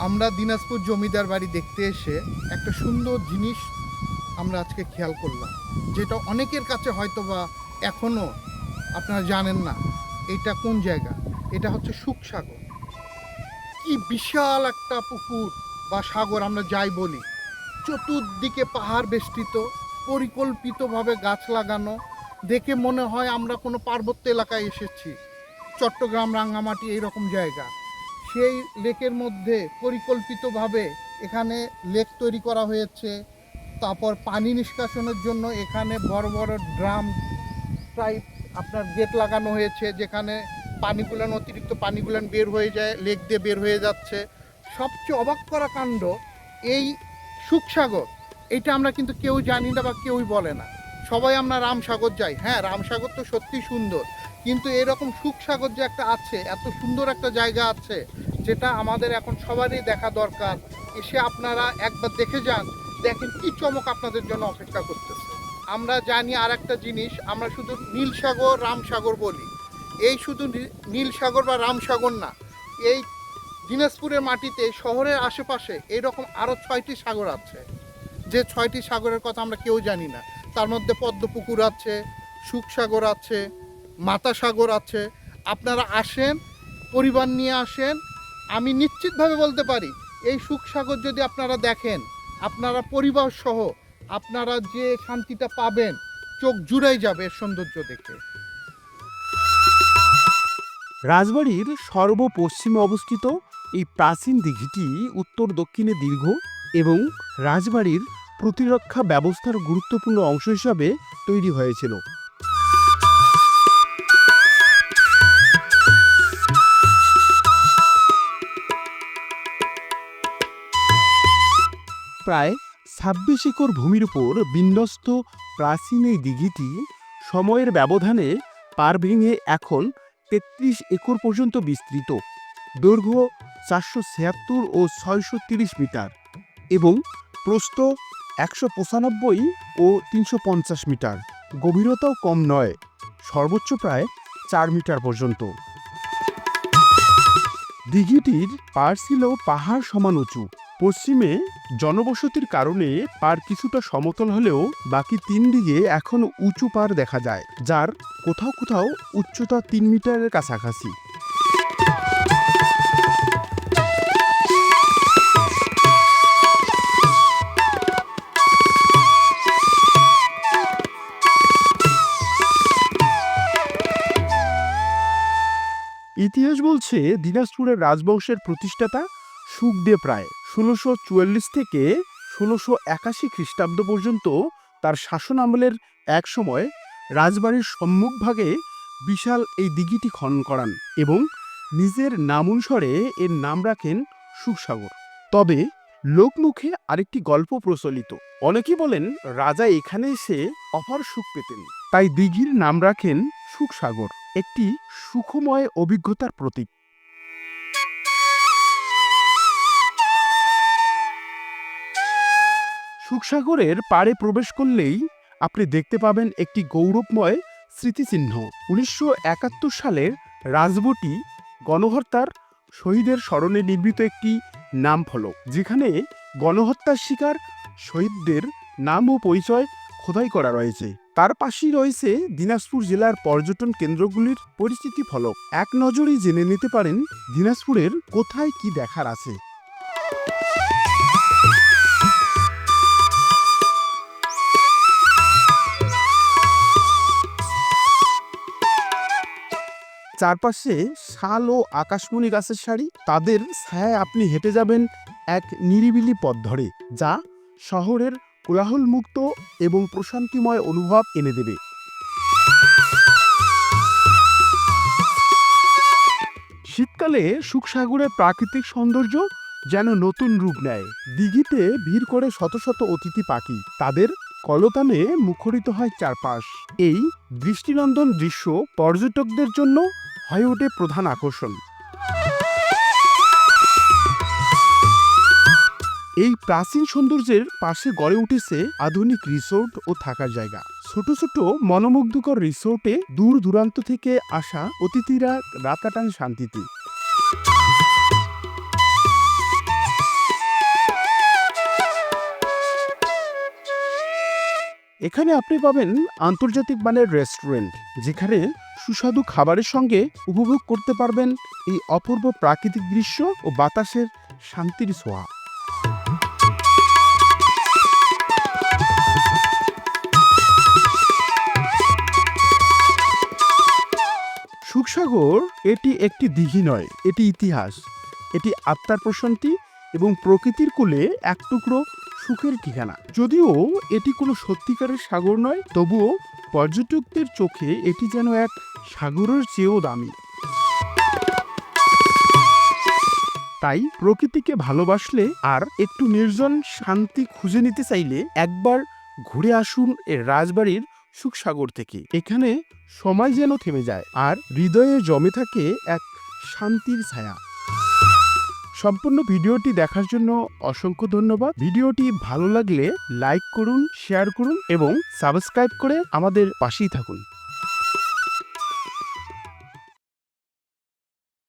আমরা দিনাজপুর জমিদার বাড়ি দেখতে এসে একটা সুন্দর জিনিস আমরা আজকে খেয়াল করলাম, যেটা অনেকের কাছে হয়তো বা এখনও আপনারা জানেন না। এটা কোন জায়গা? এটা হচ্ছে সুখসাগর কি বিশাল একটা পুকুর বা সাগর আমরা যাই বলি। চতুর্দিকে পাহাড় বেষ্টিত, পরিকল্পিতভাবে গাছ লাগানো, দেখে মনে হয় আমরা কোনো পার্বত্য এলাকায় এসেছি। চট্টগ্রাম, রাঙ্গামাটি, এইরকম জায়গা। সেই লেকের মধ্যে পরিকল্পিতভাবে এখানে লেক তৈরি করা হয়েছে। তারপর পানি নিষ্কাশনের জন্য এখানে বড় বড় ড্রাম টাইপ আপনার গেট লাগানো হয়েছে, যেখানে পানিগুলান, অতিরিক্ত পানিগুলান বের হয়ে যায়, লেক দিয়ে বের হয়ে যাচ্ছে। সবচেয়ে অবাক করা কাণ্ড এই সুখসাগর এটা আমরা কিন্তু কেউ জানি না বা কেউই বলে না। সবাই আমরা রামসাগর যাই। হ্যাঁ রামসাগর তো সত্যি সুন্দর। কিন্তু এরকম সুখসাগর যে একটা আছে, এত সুন্দর একটা জায়গা আছে যেটা আমাদের এখন সবারই দেখা দরকার। এসে আপনারা একবার দেখে যান, দেখেন কি চমক আপনাদের জন্য অপেক্ষা করতেছে। আমরা জানি আর একটা জিনিস, আমরা শুধু নীল নীলসাগর রামসাগর বলি। এই শুধু নীল নীলসাগর বা রামসাগর না, এই দিনাজপুরের মাটিতে শহরের আশেপাশে এইরকম আরও ছয়টি সাগর আছে। যে ছয়টি সাগরের কথা আমরা কেউ জানি না। তার মধ্যে পদ্মপুকুর আছে সুখসাগর আছে, মাতা সাগর আছে। আপনারা আসেন, পরিবার নিয়ে আসেন আমি নিশ্চিতভাবে বলতে পারি, এই সুখসাগর যদি আপনারা দেখেন, আপনারা পরিবার সহ, আপনারা যে শান্তিটা পাবেন, চোখ জুড়াই যাবে সৌন্দর্য দেখে। রাজবাড়ির সর্বপশ্চিমে অবস্থিত এই প্রাচীন দিঘিটি উত্তর দক্ষিণে দীর্ঘ এবং রাজবাড়ির প্রতিরক্ষা ব্যবস্থার গুরুত্বপূর্ণ অংশ হিসাবে তৈরি হয়েছিল। প্রায় ছাব্বিশ একর ভূমির উপর বিন্যস্ত প্রাচীন এই দিঘিটি সময়ের ব্যবধানে পার ভেঙে এখন তেত্রিশ একর পর্যন্ত বিস্তৃত। দৈর্ঘ্য চারশো ছিয়াত্তর ও ছয়শো তিরিশ মিটার এবং প্রস্থ একশো পঁচানব্বই ও তিনশো পঞ্চাশ মিটার। গভীরতাও কম নয়, সর্বোচ্চ প্রায় চার মিটার পর্যন্ত। দিঘিটির পার ছিল পাহাড় সমান উঁচু। পশ্চিমে জনবসতির কারণে পার কিছুটা সমতল হলেও বাকি তিন দিকে এখন উঁচু পার দেখা যায়, যার কোথাও কোথাও উচ্চতা তিন মিটারের কাছাকাছি। ইতিহাস বলছে দিনাজপুরের রাজবংশের প্রতিষ্ঠাতা সুখদেব রায়। ষোলোশো চুয়াল্লিশ থেকে ষোলোশো একাশি খ্রিস্টাব্দ পর্যন্ত তার শাসন আমলের এক সময় রাজবাড়ির সম্মুখভাগে বিশাল এই দিঘিটি খনন করান এবং নিজের নামানুসারে এর নাম রাখেন সুখসাগর। তবে লোকমুখে আরেকটি গল্প প্রচলিত। অনেকেই বলেন, রাজা এখানে এসে অপার সুখ পেতেন। তাই দিঘির নাম রাখেন সুখসাগর। একটি সুখময় অভিজ্ঞতার প্রতীক। সুখসাগরের পাড়ে প্রবেশ করলেই আপনি দেখতে পাবেন একটি গৌরবময় স্মৃতিচিহ্ন। উনিশশো একাত্তর সালের রাজবটি গণহত্যার শহীদের স্মরণে নির্মিত একটি নাম ফলক যেখানে গণহত্যার শিকার শহীদদের নাম ও পরিচয় খোদাই করা রয়েছে। তার পাশেই রয়েছে দিনাজপুর জেলার পর্যটন কেন্দ্রগুলির পরিচিতি ফলক। এক নজরেই জেনে নিতে পারেন দিনাজপুরের কোথায় কি দেখার আছে। চারপাশে শাল ও আকাশমণি গাছের সারি। তাদের ছায়ায় আপনি হেঁটে যাবেন এক নিরিবিলি পথ ধরে, যা শহরের কোলাহলমুক্ত এবং প্রশান্তিময় অনুভব এনে দেবে। শীতকালে সুখসাগরের প্রাকৃতিক সৌন্দর্য যেন নতুন রূপ নেয়। দিঘিতে ভিড় করে শত শত অতিথি পাখি, তাদের কলতানে মুখরিত হয় চারপাশ। এই দৃষ্টিনন্দন দৃশ্য পর্যটকদের জন্য হয়ে ওঠে প্রধান আকর্ষণ। এই প্রাচীন সৌন্দর্যের পাশে গড়ে উঠেছে আধুনিক রিসোর্ট ও থাকার জায়গা। ছোট ছোট, মনোমুগ্ধকর রিসোর্টে দূর দূরান্ত থেকে আসা অতিথিরা রাত কাটান শান্তিতে। এখানে আপনি পাবেন আন্তর্জাতিক মানের রেস্টুরেন্ট, যেখানে সুস্বাদু খাবারের সঙ্গে উপভোগ করতে পারবেন এই অপূর্ব প্রাকৃতিক দৃশ্য ও বাতাসের শান্তির ছোঁয়া। সুখসাগর এটি একটি দিঘি নয়, এটি ইতিহাস। এটি আত্মার প্রশান্তি এবং প্রকৃতির কোলে এক টুকরো সুখের ঠিকানা। যদিও এটি কোনো সত্যিকারের সাগর নয়, তবুও পর্যটকদের চোখে এটি যেন এক সাগরের চেয়েও দামি। তাই প্রকৃতিকে ভালোবাসলে আর একটু নির্জন শান্তি খুঁজে নিতে চাইলে একবার ঘুরে আসুন এর রাজবাড়ির সুখসাগর থেকে। এখানে সময় যেন থেমে যায় আর হৃদয়ে জমে থাকে এক শান্তির ছায়া। সম্পূর্ণ ভিডিওটি দেখার জন্য অসংখ্য ধন্যবাদ। ভিডিওটি ভালো লাগলে লাইক করুন, শেয়ার করুন এবং সাবস্ক্রাইব করে আমাদের পাশেই থাকুন।